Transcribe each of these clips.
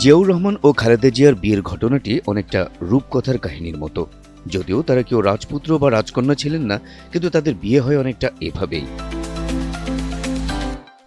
জিয়াউর রহমান ও খালেদা জিয়ার বিয়ের ঘটনাটি অনেকটা রূপকথার কাহিনীর মতো। যদিও তারা কেউ রাজপুত্র বা রাজকন্যা ছিলেন না, কিন্তু তাদের বিয়ে হয় অনেকটা এভাবেই।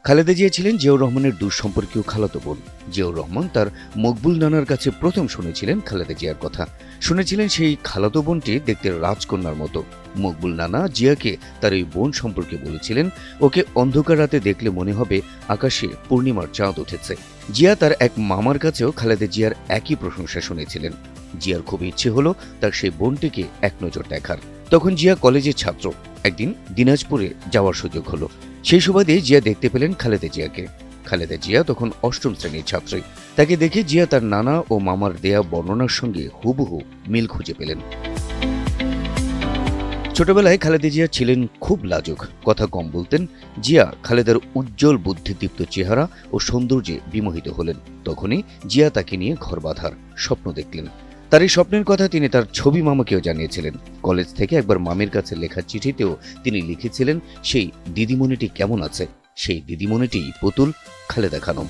খালেদা জিয়া ছিলেন জিয়াউর রহমানের দুঃসম্পর্কীয় খালাতো বোন। জিয়াউর রহমান তার মকবুল নানার কাছে প্রথম শুনেছিলেন খালেদা জিয়ার কথা। শুনেছিলেন সেই খালাতো বোনটি দেখতে রাজকন্যার মতো। মকবুল নানা জিয়াকে তার এই বোন সম্পর্কে বলেছিলেন, ওকে অন্ধকার রাতে দেখলে মনে হবে আকাশে পূর্ণিমার চাঁদ উঠেছে। জিয়া তার এক মামার কাছেও খালেদা জিয়ার একই প্রশংসা শুনেছিলেন। জিয়ার খুব ইচ্ছে হলো তার সেই বোনটিকে এক নজর দেখার। তখন জিয়া কলেজের ছাত্র। একদিন দিনাজপুরে যাওয়ার সুযোগ হলো। সেই সুবাদে জিয়া দেখতে পেলেন খালেদা জিয়াকে। খালেদা জিয়া তখন অষ্টম শ্রেণির ছাত্রী। তাকে দেখে জিয়া তার নানা ও মামার দেয়া বর্ণনার সঙ্গে হুবহু মিল খুঁজে পেলেন। ছোটবেলায় খালেদা জিয়া ছিলেন খুব লাজুক। কথা কম বলতেন, জিয়া খালেদার উজ্জ্বল বুদ্ধিদীপ্ত চেহারা ও সৌন্দর্যে বিমোহিত হলেন। তখনই জিয়া তাকে নিয়ে ঘর বাঁধার স্বপ্ন দেখলেন। তার এই স্বপ্নের কথা তিনি তার ছবি মামাকেও জানিয়েছিলেন। কলেজ থেকে একবার মামির কাছে লেখা চিঠিতেও তিনি লিখেছিলেন, সেই দিদিমণিটি কেমন আছে? সেই দিদিমণিটি পুতুল, খালেদা খানম।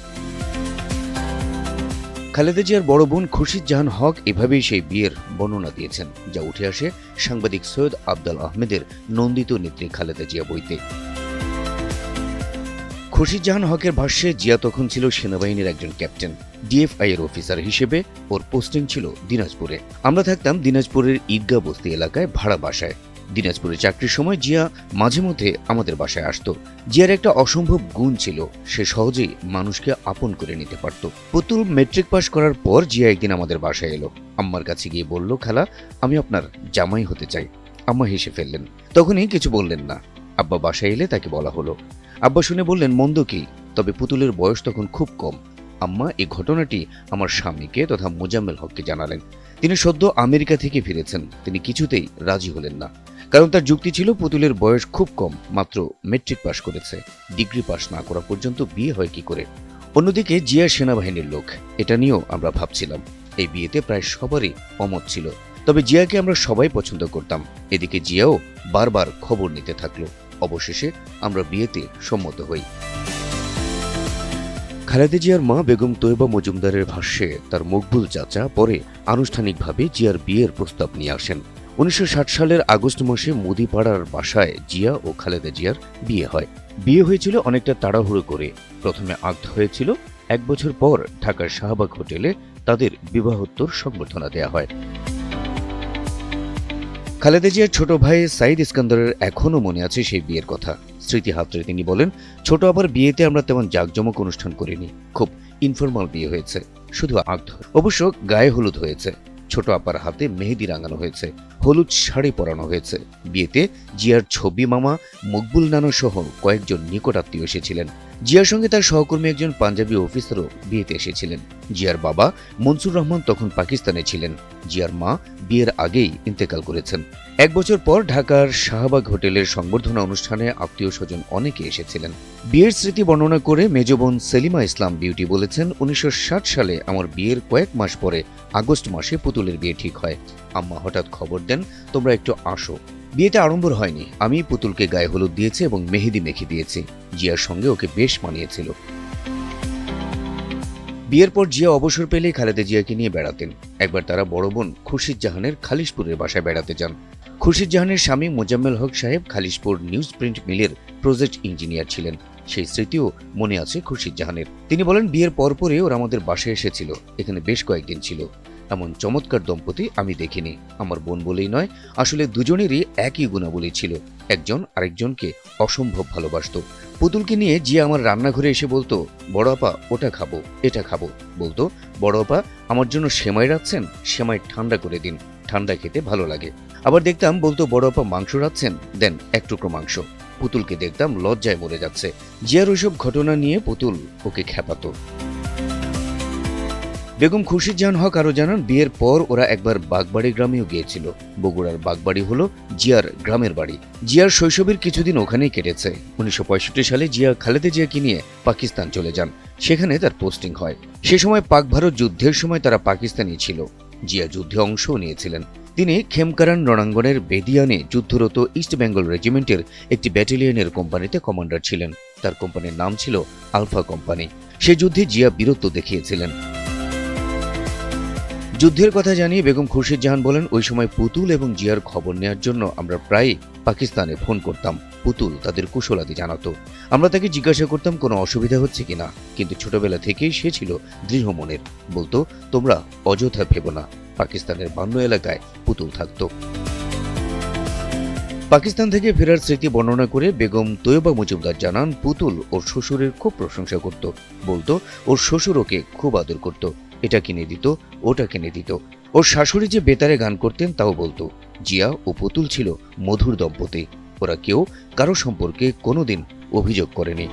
খালেদা জিয়ার বড় বোন খুরশিদ জাহান হক এভাবেই সেই বিয়ের বর্ণনা দিয়েছেন, যা উঠে আসে সাংবাদিক সৈয়দ আবদাল আহমেদের নন্দিত নেত্রী খালেদা জিয়া বইতে। খুরশিদ জাহান হকের ভাষ্যে জিয়া তখন ছিল সেনাবাহিনীর একজন ক্যাপ্টেন ডিএফআই এর অফিসার হিসেবে ওর পোস্টিং ছিল দিনাজপুরে। আমরা থাকতাম দিনাজপুরের ঈদগাহ বস্তি এলাকায় ভাড়া বাসায়। দিনাজপুরে চাকরির সময় জিয়া মাঝে মধ্যে আমাদের বাসায় আসতো। জিয়ার একটা অসম্ভব গুণ ছিল, সে সহজেই মানুষকে আপন করে নিতে পারত। পুতুল মেট্রিক পাশ করার পর জিয়া একদিন আমাদের বাসায় এলো। আম্মার কাছে গিয়ে বলল, খালা, আমি আপনার জামাই হতে চাই। আম্মা হেসে ফেললেন। তখনই কিছু বললেন না। আব্বা বাসায় এলে তাকে বলা হলো আব্বা শুনে বললেন, মন্দ কি? তবে পুতুলের বয়স তখন খুব কম। আম্মা, এই ঘটনাটি আমার স্বামীকে তথা মোজাম্মেল হককে জানালেন। তিনি সদ্য আমেরিকা থেকে ফিরেছেন। তিনি কিছুতেই রাজি হলেন না। কারণ তার যুক্তি ছিল, পুতুলের বয়স খুব কম, মাত্র মেট্রিক পাশ করেছে। ডিগ্রি পাশ না করা পর্যন্ত বিয়ে হয় কি করে? অন্যদিকে, জিয়া সেনাবাহিনীর লোক। এটা নিয়েও আমরা ভাবছিলাম। এই বিয়েতে প্রায় সবারই অমত ছিল। তবে জিয়াকে আমরা সবাই পছন্দ করতাম। এদিকে জিয়াও বারবার খবর নিতে থাকল। অবশেষে আমরা বিয়েতে সম্মত হই। খালেদা জিয়ার মা বেগম তৈবা মজুমদারের ভাষ্যে তার মকবুল চাচা পরে আনুষ্ঠানিকভাবে জিয়ার বিয়ের প্রস্তাব নিয়ে আসেন। উনিশশো ষাট সালের আগস্ট মাসে মুদিপাড়ার বাসায় জিয়া ও খালেদা জিয়ার বিয়ে হয়। বিয়ে হয়েছিল অনেকটা তাড়াহুড়ো করে। প্রথমে আগ্ধ হয়েছিল, এক বছর পর ঢাকার শাহবাগ হোটেলে তাদের বিবাহোত্তর সংবর্ধনা দেয়া হয়। খালেদা জিয়ার ছোট ভাই সাইদ ইস্কান্দারের এখনও মনে আছে সেই বিয়ের কথা। স্মৃতি হাতরে তিনি বলেন, ছোট আবার বিয়েতে আমরা তেমন জাঁকজমক অনুষ্ঠান করিনি। খুব ইনফরমাল বিয়ে হয়েছে, শুধু আগ্ধ অবশ্য গায়ে হলুদ হয়েছে। ছোট আপার হাতে মেহেদি রাঙানো হয়েছে, হলুদ শাড়ি পরানো হয়েছে। বিয়েতে জিয়ার ছবি মামা মকবুল নানা সহ কয়েকজন নিকট আত্মীয় এসেছিলেন। জিয়ার সঙ্গে তার সহকর্মী একজন পাঞ্জাবি অফিসারও বিয়েতে এসেছিলেন। জিয়ার বাবা মনসুর রহমান তখন পাকিস্তানে ছিলেন। জিয়ার মা বিয়ের আগেই ইন্তেকাল করেছেন। এক বছর পর ঢাকার শাহবাগ হোটেলের সংবর্ধনা অনুষ্ঠানে আত্মীয় স্বজন অনেকে এসেছিলেন। বিয়ের স্মৃতি বর্ণনা করে মেজবোন সেলিমা ইসলাম বিউটি বলেছেন, উনিশশো ষাট সালে আমার বিয়ের কয়েক মাস পরে আগস্ট মাসে পুতুলের বিয়ে ঠিক হয়। আম্মা হঠাৎ খবর দেন, তোমরা একটু আসো। বিয়েতে আড়ম্বর হয়নি। আমি পুতুলকে গায়ে হলুদ দিয়েছি এবং মেহেদি মেখে দিয়েছি। জিয়ার সঙ্গে ওকে বেশ মানিয়েছিল। বিয়ের পর জিয়া অবসর পেলেই খালেদা জিয়াকে নিয়ে বেড়াতেন। একবার তারা বড় বোন খুরশিদ জাহানের খালিশপুরের বাসায় বেড়াতে যান। খুরশিদ জাহানের স্বামী মোজাম্মেল হক সাহেব খালিশপুর নিউজ প্রিন্ট মিলের প্রজেক্ট ইঞ্জিনিয়ার ছিলেন। সেই স্মৃতিও মনে আছে খুরশিদ জাহানের তিনি বলেন, বিয়ের পরপরে ওরা আমাদের বাসায় এসেছিল। এখানে বেশ কয়েকদিন ছিল। এমন চমৎকার দম্পতি আমি দেখিনি। আমার বোন বলেই নয়, আসলে দুজনেরই একই গুণাবলী ছিল। একজন আরেকজনকে অসম্ভব ভালোবাসতো। পুতুলকে নিয়ে জিয়া আমার রান্নাঘরে এসে বলতো, বড় আপা, ওটা খাব, এটা খাব। বলতো, বড় আপা, আমার জন্য সেমাই রাখছেন সেমাই ঠান্ডা করে দিন, ঠান্ডা খেতে ভালো লাগে। আবার দেখতাম, বলতো, বড় আপা, মাংস রাখছেন দেন, এক টুকরো মাংস। পুতুলকে দেখতাম লজ্জায় মরে যাচ্ছে। জিয়ার ওইসব ঘটনা নিয়ে পুতুল ওকে খেপাতো। বেগম খুরশিদ জাহান হক আরও জানান, বিয়ের পর ওরা একবার বাগবাড়ি গ্রামেও গিয়েছিল। বগুড়ার বাগবাড়ি হলো জিয়ার গ্রামের বাড়ি। জিয়ার শৈশবের কিছুদিন ওখানেই কেটেছে। উনিশশো পঁয়ষট্টি সালে জিয়া খালেদা জিয়াকে নিয়ে পাকিস্তান চলে যান। সেখানে তার পোস্টিং হয়। সে সময় পাক ভারত যুদ্ধের সময় তারা পাকিস্তানি ছিল। জিয়া যুদ্ধে অংশও নিয়েছিলেন। তিনি খেমকারান রণাঙ্গনের বেদিয়ানে যুদ্ধরত ইস্ট বেঙ্গল রেজিমেন্টের একটি ব্যাটালিয়নের কোম্পানিতে কমান্ডার ছিলেন। তার কোম্পানির নাম ছিল আলফা কোম্পানি। সে যুদ্ধে জিয়া বীরত্ব দেখিয়েছিলেন। যুদ্ধের কথা জানিয়ে বেগম খুরশিদ জাহান বলেন, ওই সময় পুতুল এবং জিয়ার খবর নেওয়ার জন্য আমরা প্রায়ই পাকিস্তানে ফোন করতাম। পুতুল তাদের কুশলাদি জানাতো। আমরা তাকে জিজ্ঞাসা করতাম, কোনো অসুবিধা হচ্ছে কিনা কিন্তু ছোটবেলা থেকেই সে ছিল দৃঢ় মনের। বলতো, তোমরা অযথা ভেবো না। পাকিস্তানের বান্য এলাকায় পুতুল থাকতো। পাকিস্তান থেকে ফেরার স্মৃতি বর্ণনা করে বেগম তৈয়বা মজুমদার জানান, পুতুল ওর শ্বশুরের খুব প্রশংসা করত। বলতো, ওর শ্বশুর ওকে খুব আদর করত। এটা কিনে দিত, ওটা কিনে দিত। ওর শাশুড়ি যে বেতারে গান করতেন তাও বলতো, জিয়া ও পুতুল ছিল মধুর দম্পতি। ওরা কেউ কারও সম্পর্কে কোনোদিন অভিযোগ করেনি।